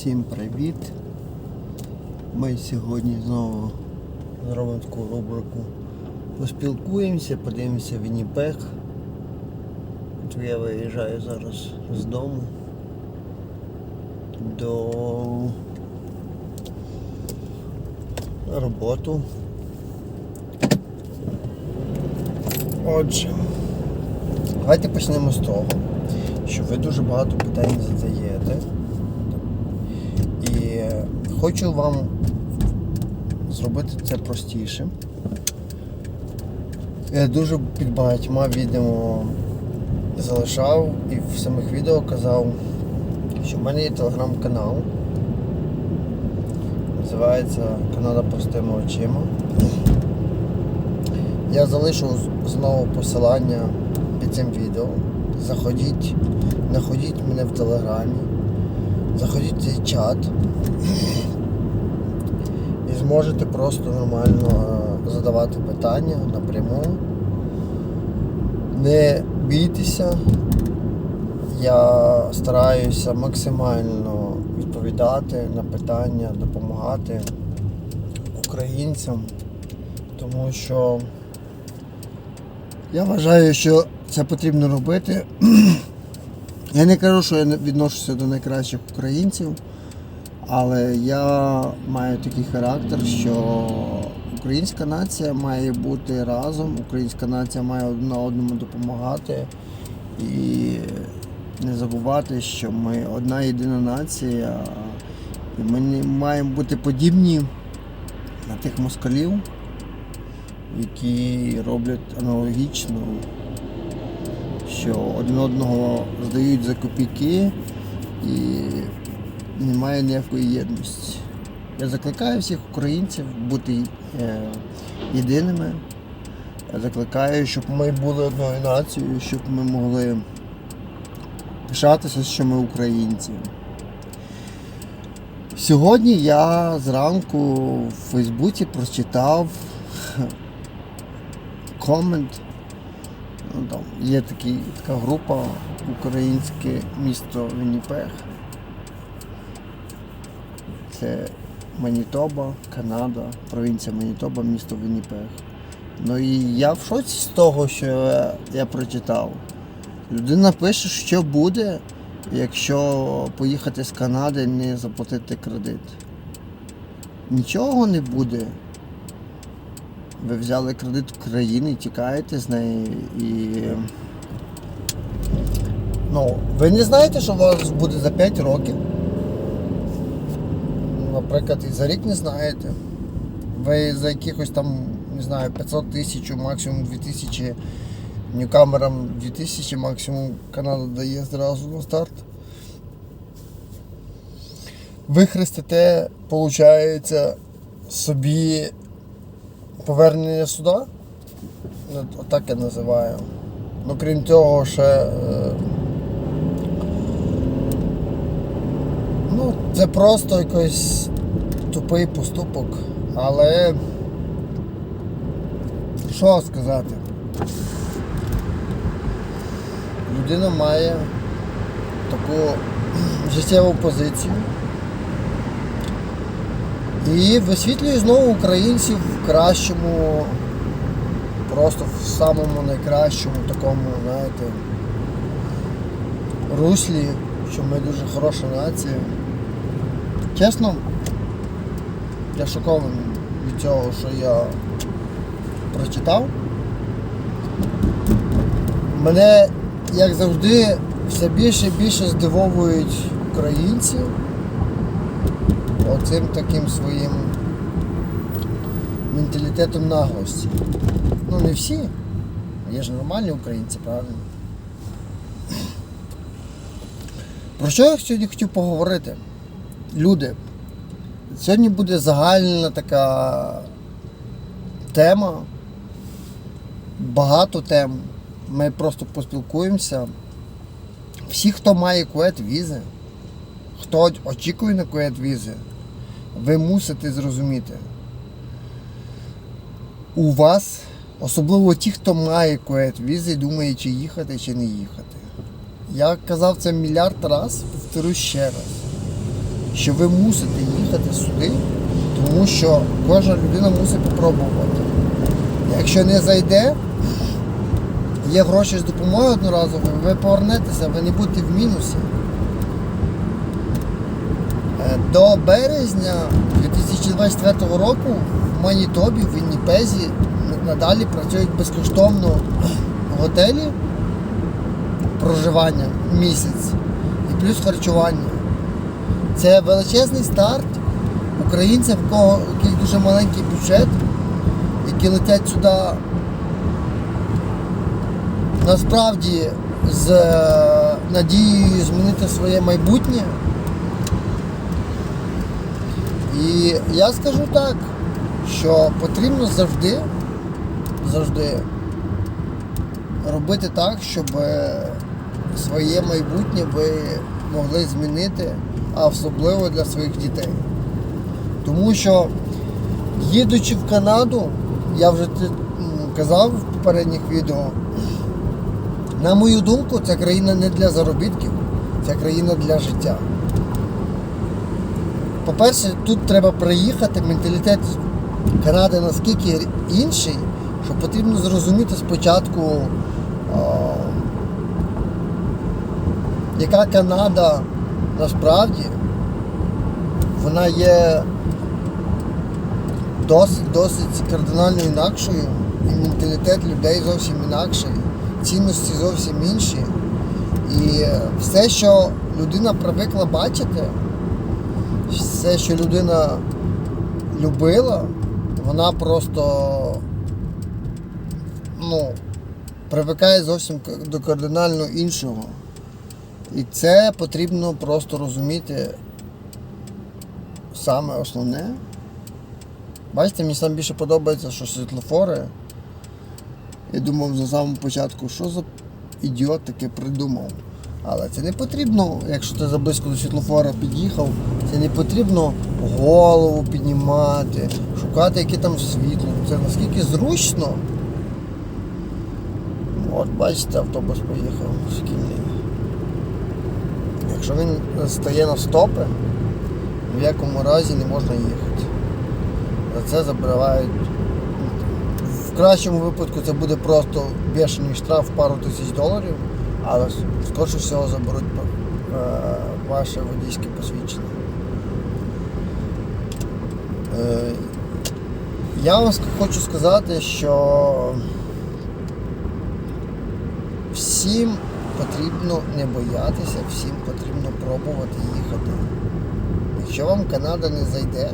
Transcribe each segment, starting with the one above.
Всім привіт! Ми сьогодні знову зробимо таку рубрику. Поспілкуємося, подивимося Вінніпег. От я виїжджаю зараз з дому до роботи. Отже, давайте почнемо з того, що ви дуже багато питань задаєте. Хочу вам зробити це простіше. Я дуже під багатьма відео залишав і в самих відео казав, що в мене є телеграм-канал. Називається Канада простими очима. Я залишу знову посилання під цим відео. Заходіть, знаходіть мене в телеграмі. Заходіть в цей чат і зможете просто нормально е, задавати питання напряму. Не бійтеся. Я стараюся максимально відповідати на питання, допомагати українцям, тому що я вважаю, що це потрібно робити. Я не кажу, що я відношуся до найкращих українців, але я маю такий характер, що українська нація має бути разом, українська нація має одна одному допомагати. І не забувати, що ми одна єдина нація, і ми не маємо бути подібні на тих москалів, які роблять аналогічно що один одного здають за копійки і немає ніякої єдності. Я закликаю всіх українців бути е, єдиними. Я закликаю, щоб ми були одною нацією, щоб ми могли пишатися, що ми українці. Сьогодні я зранку в Фейсбуці прочитав комент Ну, там є такі, така група українське місто Вінніпег. Це Манітоба, Канада, провінція Манітоба, місто Вінніпег. Ну і я в шоці з того, що я, прочитав. Людина пише, що буде, якщо поїхати з Канади не заплатити кредит. Нічого не буде. Ви взяли кредит в країні, тікаєте з неї і. Ну, ви не знаєте, що у вас буде за 5 років. Наприклад, і за рік не знаєте. Ви за якихось там, не знаю, 500 тисяч, максимум 2000, ньюкамерам 2000, максимум Канада дає зразу на старт. Ви хрестите, виходить, собі повернення суда. Ну, Отак я називаю. Ну, крім цього, ще. е, Ну, це просто якийсь тупий поступок. Але. Що сказати? Людина має таку життєву позицію. І висвітлює знову українців в кращому, просто в самому найкращому такому, знаєте, руслі, що ми дуже хороша нація. Чесно, я шокований від цього, що я прочитав. Мене, як завжди, все більше і більше здивовують українці оцим таким своїм менталітетом наглості. Ну не всі. Є ж нормальні українці, правильно? Про що я сьогодні хотів поговорити? Люди, сьогодні буде загальна така тема, багато тем. Ми просто поспілкуємося. Всі, хто має кует візи, хто очікує на кует візи, ви мусите зрозуміти. У вас, особливо ті, хто має кует візи, думає, чи їхати, чи не їхати. Я казав це мільярд раз, повторю ще раз. Що ви мусите їхати сюди, тому що кожна людина мусить попробувати. Якщо не зайде, є гроші з допомогою одноразової, ви повернетеся, ви не будете в мінусі. Е, До березня 2024 року в Манітобі, в Вінніпезі надалі працюють безкоштовно готелі проживання місяць і плюс харчування. Це величезний старт українців, у кого яких дуже маленький бюджет, які летять сюди насправді з е, надією змінити своє майбутнє. І я скажу так, що потрібно завжди, завжди робити так, щоб е, своє майбутнє ви могли змінити, а особливо для своїх дітей. Тому що їдучи в Канаду, я вже казав в попередніх відео, на мою думку, ця країна не для заробітків, ця країна для життя. По-перше, тут треба приїхати, менталітет Канади наскільки інший, що потрібно зрозуміти спочатку, а, яка Канада насправді вона є досить досить кардинально інакшою, і менталітет людей зовсім інакший, цінності зовсім інші. І все, що людина привикла бачити, все, що людина любила, вона просто ну, привикає зовсім до кардинально іншого. І це потрібно просто розуміти саме основне. Бачите, мені сам більше подобається, що світлофори. Я думав за самого початку, що за ідіот таке придумав. Але це не потрібно, якщо ти заблизько до світлофора під'їхав, це не потрібно голову піднімати, шукати, яке там світло. Це наскільки зручно. От бачите, автобус поїхав шкільний. Якщо він стає на стопи, в якому разі не можна їхати. За це забирають. В кращому випадку це буде просто бешений штраф пару тисяч доларів, але скоріше всього заберуть е, ваше водійське посвідчення. Е, Я вам хочу сказати, що всім потрібно не боятися, всім потрібно пробувати їхати. Якщо вам Канада не зайде,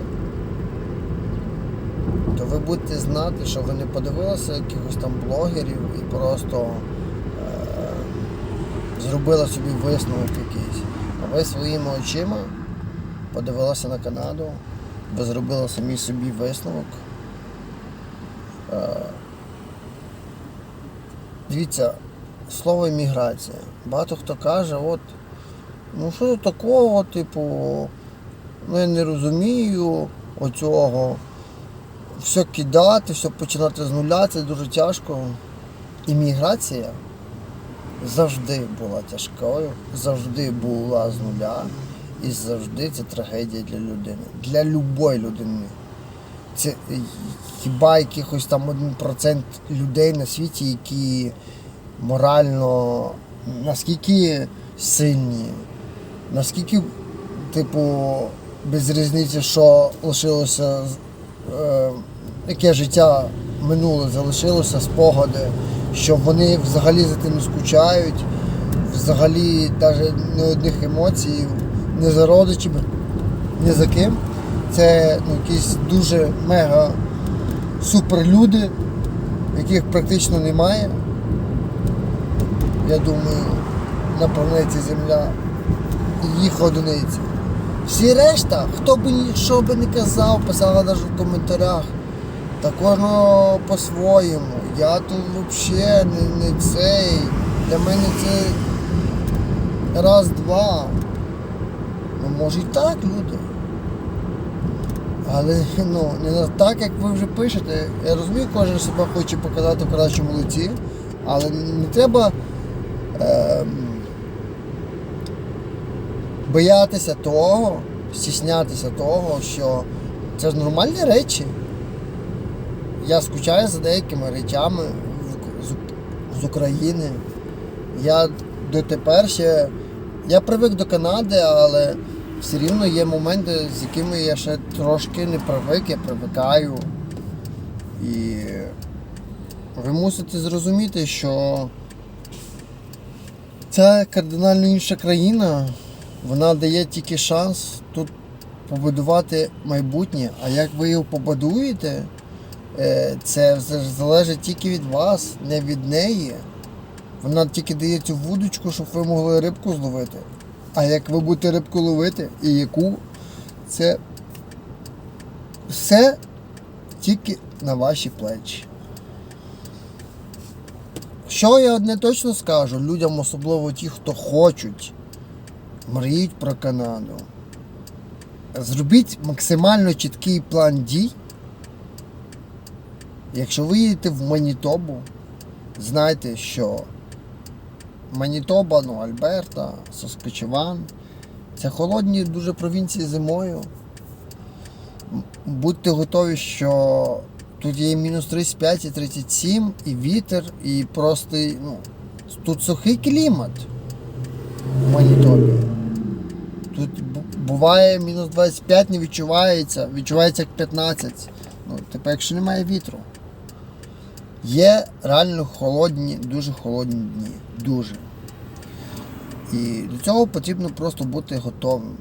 то ви будете знати, що ви не подивилися якихось там блогерів і просто е- зробили собі висновок якийсь. А ви своїми очима подивилися на Канаду, ви зробили самі собі висновок. Е- Дивіться, слово імміграція. Багато хто каже, от, ну що тут такого, типу, ну я не розумію оцього все кидати, все починати з нуля, це дуже тяжко. Імміграція завжди була тяжкою, завжди була з нуля і завжди це трагедія для людини. Для любої людини. Це хіба якихось там один процент людей на світі, які морально наскільки сильні, наскільки, типу, без різниці, що лишилося е, яке життя минуле залишилося, спогади, що вони взагалі за тим скучають, взагалі навіть ні одних емоцій, не за родичами, ні за ким. Це ну, якісь дуже мега суперлюди, яких практично немає. Я думаю, на планеті Земля їх одиниці. Всі решта, хто ні- що би не казав, писала навіть в коментарях. Та кожного по-своєму. Я тут взагалі не, не цей. Для мене це раз-два. Ну може і так, люди. Але ну, не так, як ви вже пишете. Я розумію, кожен себе хоче показати в кращому лиці, але не треба ем, боятися того, стіснятися того, що це ж нормальні речі. Я скучаю за деякими речами з, України. Я дотепер ще. Я привик до Канади, але все рівно є моменти, з якими я ще трошки не привик, я привикаю. І ви мусите зрозуміти, що це кардинально інша країна. Вона дає тільки шанс тут побудувати майбутнє. А як ви його побудуєте, е, це залежить тільки від вас, не від неї. Вона тільки дає цю вудочку, щоб ви могли рибку зловити. А як ви будете рибку ловити і яку, це все тільки на ваші плечі. Що я одне точно скажу людям, особливо ті, хто хочуть, мріють про Канаду. Зробіть максимально чіткий план дій. Якщо ви їдете в Манітобу, знайте, що Манітоба, ну, Альберта, Соскочеван. Це холодні дуже провінції зимою. Будьте готові, що тут є мінус 35 і 37, і вітер, і просто ну, тут сухий клімат в. Тут буває мінус 25 не відчувається, відчувається як 15. Ну, типу, якщо немає вітру. Є реально холодні, дуже холодні дні. Дуже. І до цього потрібно просто бути готовим.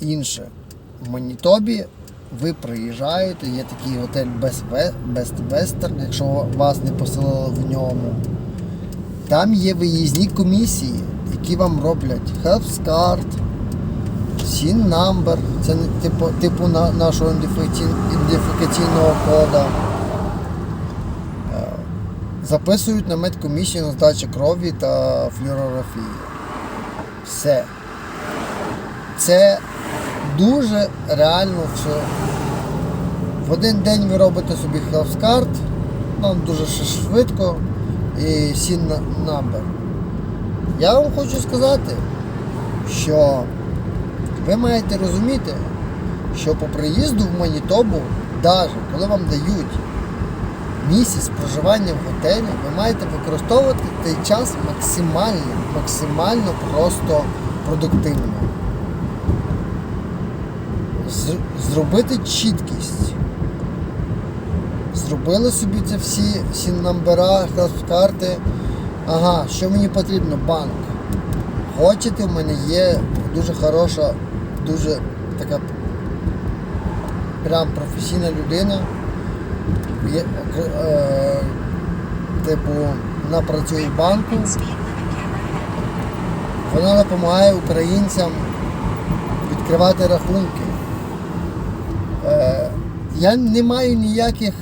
Інше. В Манітобі ви приїжджаєте, є такий готель Best Western, якщо вас не поселили в ньому. Там є виїзні комісії, які вам роблять Card, SIN Number, це типу, типу на, нашого ідентифікаційного кода. Е, Записують на медкомісію на здачу крові та флюорографії. Все. Це дуже реально все. В один день ви робите собі health card, нам дуже швидко і SIN number. Я вам хочу сказати, що ви маєте розуміти, що по приїзду в Манітобу, навіть коли вам дають місяць проживання в готелі, ви маєте використовувати цей час максимально, максимально просто продуктивно. Зробити чіткість. Зробили собі це всі, всі номера, карти. Ага, що мені потрібно? Банк. Хочете, в мене є дуже хороша, дуже така прям професійна людина. Є, е, типу, вона працює в банку, вона допомагає українцям відкривати рахунки. Е, я не маю ніяких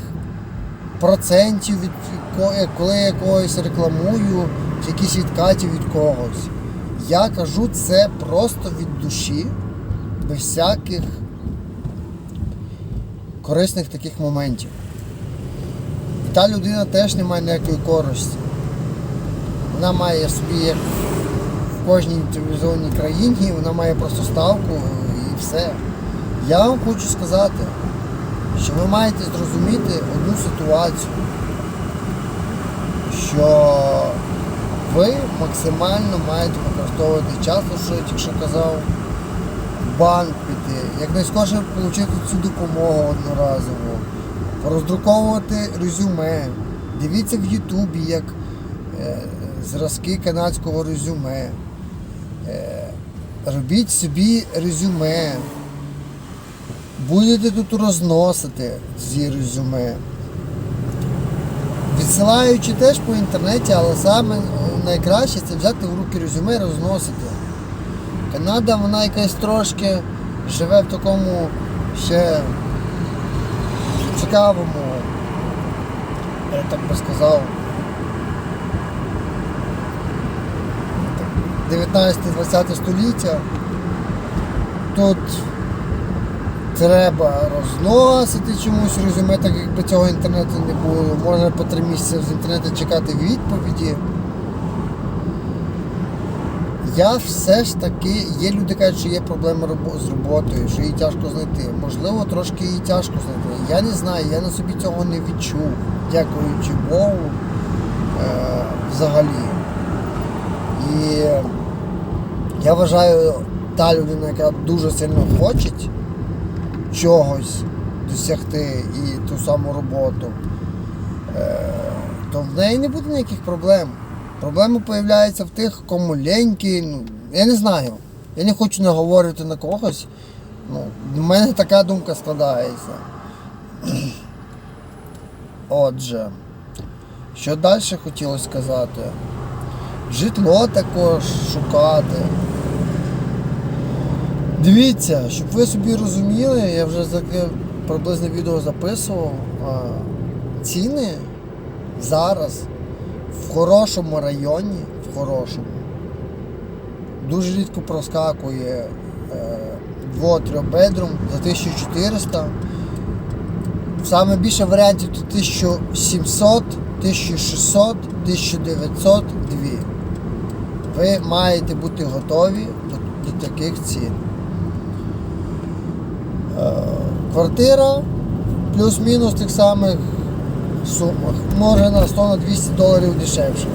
процентів, від е, коли я когось рекламую, чи якісь відкатів від когось. Я кажу це просто від душі, без всяких корисних таких моментів. І та людина теж не має ніякої користі. Вона має собі, як в кожній цивілізованій країні, вона має просто ставку і все. Я вам хочу сказати, що ви маєте зрозуміти одну ситуацію, що ви максимально маєте використовувати час, що я тільки що казав, банк піти, якнайскоріше отримати цю допомогу одноразово, роздруковувати резюме. Дивіться в Ютубі, як е, зразки канадського резюме. Е, робіть собі резюме. Будете тут розносити ці резюме. Відсилаючи теж по інтернеті, але саме найкраще це взяти в руки резюме і розносити. Канада, вона якась трошки живе в такому ще цікавому, я так би сказав, 19-20 століття. Тут треба розносити чомусь резюме, так якби цього інтернету не було. Можна по три місяці з інтернету чекати відповіді. Я все ж таки, є люди кажуть, що є проблеми з роботою, що її тяжко знайти. Можливо, трошки її тяжко знайти. Я не знаю, я на собі цього не відчув, дякуючи Богу е, взагалі. І я вважаю, та людина, яка дуже сильно хоче чогось досягти і ту саму роботу, е, то в неї не буде ніяких проблем. Проблеми з'являються в тих, кому ленькі. Ну, я не знаю. Я не хочу наговорити на когось. Ну, в мене така думка складається. Отже, що далі хотілося сказати? Житло також шукати. Дивіться, щоб ви собі розуміли, я вже таке приблизне відео записував. Ціни зараз в хорошому районі, в хорошому, дуже рідко проскакує е, 2-3 бедрум за 1400. Саме більше варіантів то 1700, 1600, 1900, 2. Ви маєте бути готові до, до таких цін. Квартира плюс-мінус тих самих сумах. Може на 100 на 200 доларів дешевше.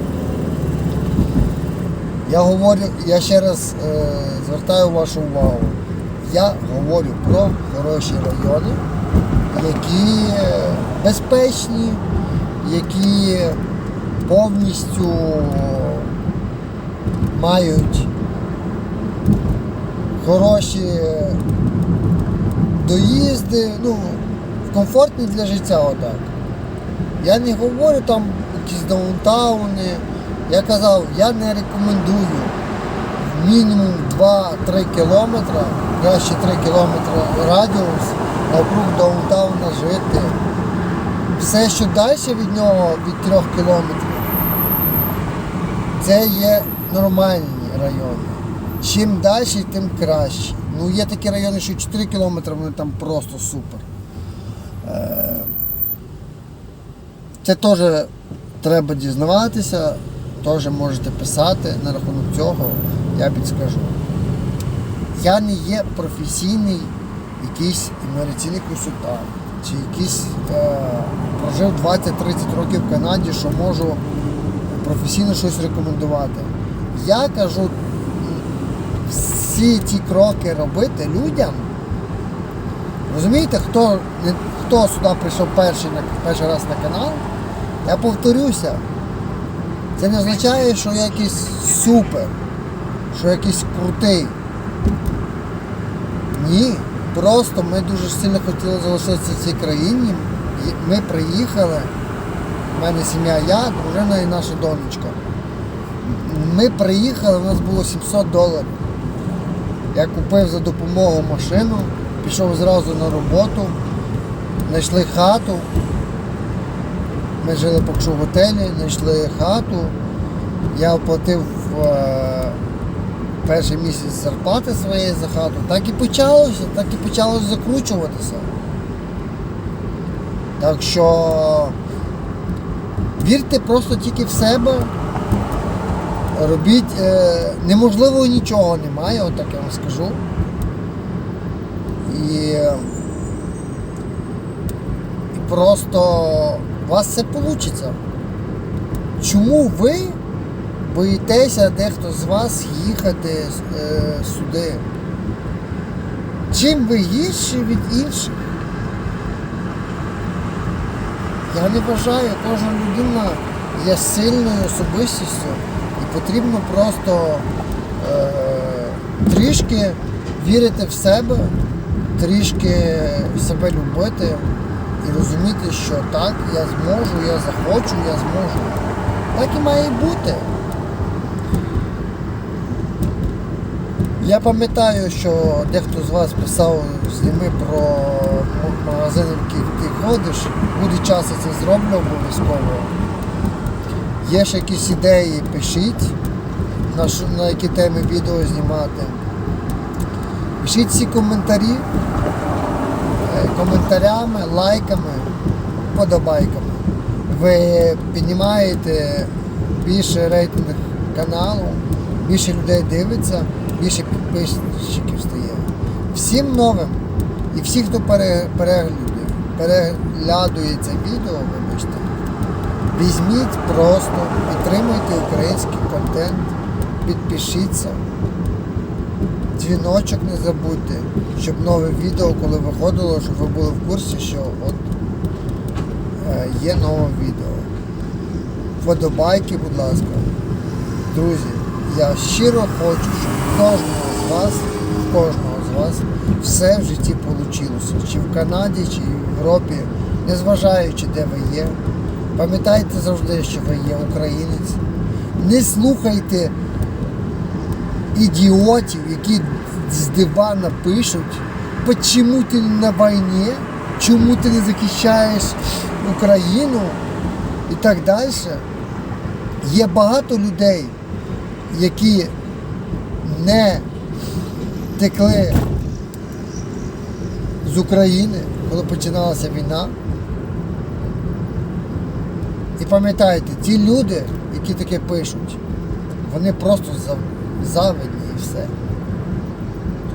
Я говорю, я ще раз е, звертаю вашу увагу. Я говорю про хороші райони, які безпечні, які повністю мають хороші доїзди, ну, комфортні для життя отак. Я не говорю там якісь даунтауни. Я казав, я не рекомендую мінімум 2-3 кілометри, краще 3 кілометри радіус навкруг даунтауна жити. Все, що далі від нього, від 3 кілометрів, це є нормальні райони. Чим далі, тим краще. Ну, є такі райони, що 4 кілометри, вони там просто супер. Е, Це теж треба дізнаватися, теж можете писати на рахунок цього, я підскажу. Я не є професійний якийсь імміграційний консультант, чи якийсь е, прожив 20-30 років в Канаді, що можу професійно щось рекомендувати. Я кажу всі ті кроки робити людям. Розумієте, хто, хто сюди прийшов перший, перший раз на канал, я повторюся, це не означає, що я якийсь супер, що якийсь крутий. Ні. Просто ми дуже сильно хотіли залишитися в цій країні. Ми приїхали, в мене сім'я, я, дружина і наша донечка. Ми приїхали, у нас було 700 доларів. Я купив за допомогою машину, пішов зразу на роботу, знайшли хату. Ми жили поки що в готелі, знайшли хату. Я оплатив е, перший місяць зарплати своєї за хату. Так і почалося, так і почало закручуватися. Так що вірте просто тільки в себе. Робіть, е, неможливо нічого немає, отак я вам скажу. І, і просто у вас все вийде. Чому ви боїтеся дехто з вас їхати е, сюди? Чим ви гірші від інших? Я не вважаю, кожна людина є сильною особистістю потрібно просто е, трішки вірити в себе, трішки себе любити і розуміти, що так, я зможу, я захочу, я зможу. Так і має бути. Я пам'ятаю, що дехто з вас писав зніми про м- магазини, в які ти ходиш. Буде час, я це зроблю обов'язково. Є ще якісь ідеї, пишіть, на, що- на які теми відео знімати. Пишіть всі коментарі е, коментарями, лайками, подобайками. Ви піднімаєте більше рейтинг каналу, більше людей дивиться, більше підписчиків стає. Всім новим і всі, хто пере, переглядує, переглядує це відео, вибачте, візьміть просто, підтримуйте український контент, підпишіться. Дзвіночок не забудьте, щоб нове відео, коли виходило, щоб ви були в курсі, що от е, є нове відео. Вподобайки, будь ласка. Друзі, я щиро хочу, щоб кожного з вас, кожного з вас все в житті вийшло. Чи в Канаді, чи в Європі, незважаючи, де ви є. Пам'ятайте завжди, що ви є українець. Не слухайте ідіотів, які з дивана пишуть, чому ти на війні, чому ти не захищаєш Україну і так далі. Є багато людей, які не текли з України, коли починалася війна. І пам'ятайте, ті люди, які таке пишуть, вони просто завидні і все.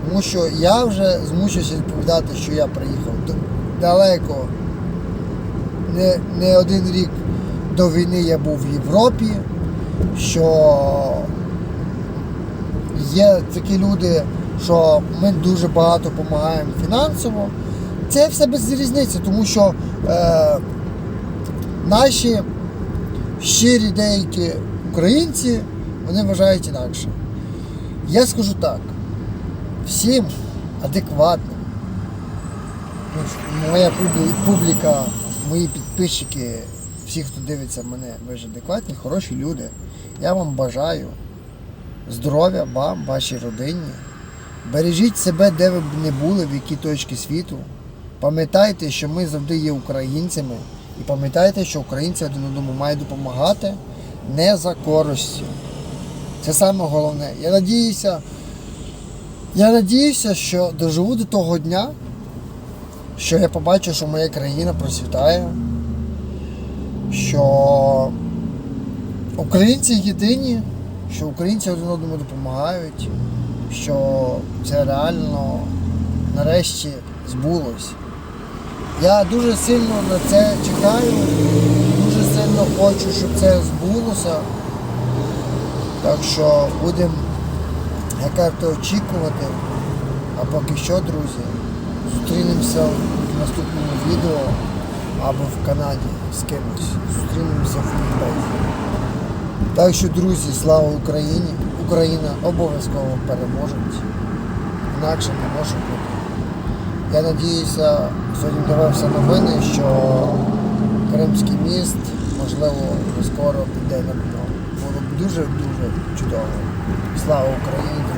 Тому що я вже змушуюся відповідати, що я приїхав далеко. Не, не один рік до війни я був в Європі, що є такі люди, що ми дуже багато допомагаємо фінансово. Це все без різниці, тому що е, наші щирі деякі українці, вони вважають інакше. Я скажу так, всім адекватним, моя публіка, мої підписчики, всі, хто дивиться мене, ви ж адекватні, хороші люди. Я вам бажаю здоров'я вам, вашій родині. Бережіть себе, де ви б не були, в якій точці світу. Пам'ятайте, що ми завжди є українцями. І пам'ятайте, що українці один одному мають допомагати не за користю. Це саме головне. Я надіюся, я надіюся, що доживу до того дня, що я побачу, що моя країна процвітає, що українці єдині, що українці один одному допомагають, що це реально нарешті збулось. Я дуже сильно на це чекаю, дуже сильно хочу, щоб це збулося. Так що будемо, як кажете, очікувати. А поки що, друзі, зустрінемося в наступному відео або в Канаді з кимось. Зустрінемося в фінбейзі. Так що, друзі, слава Україні! Україна обов'язково переможе. Інакше не може бути. Я надіюся, сьогодні дивився новини, що Кримський міст, можливо, скоро піде на дно. Було б дуже-дуже чудово. Слава Україні!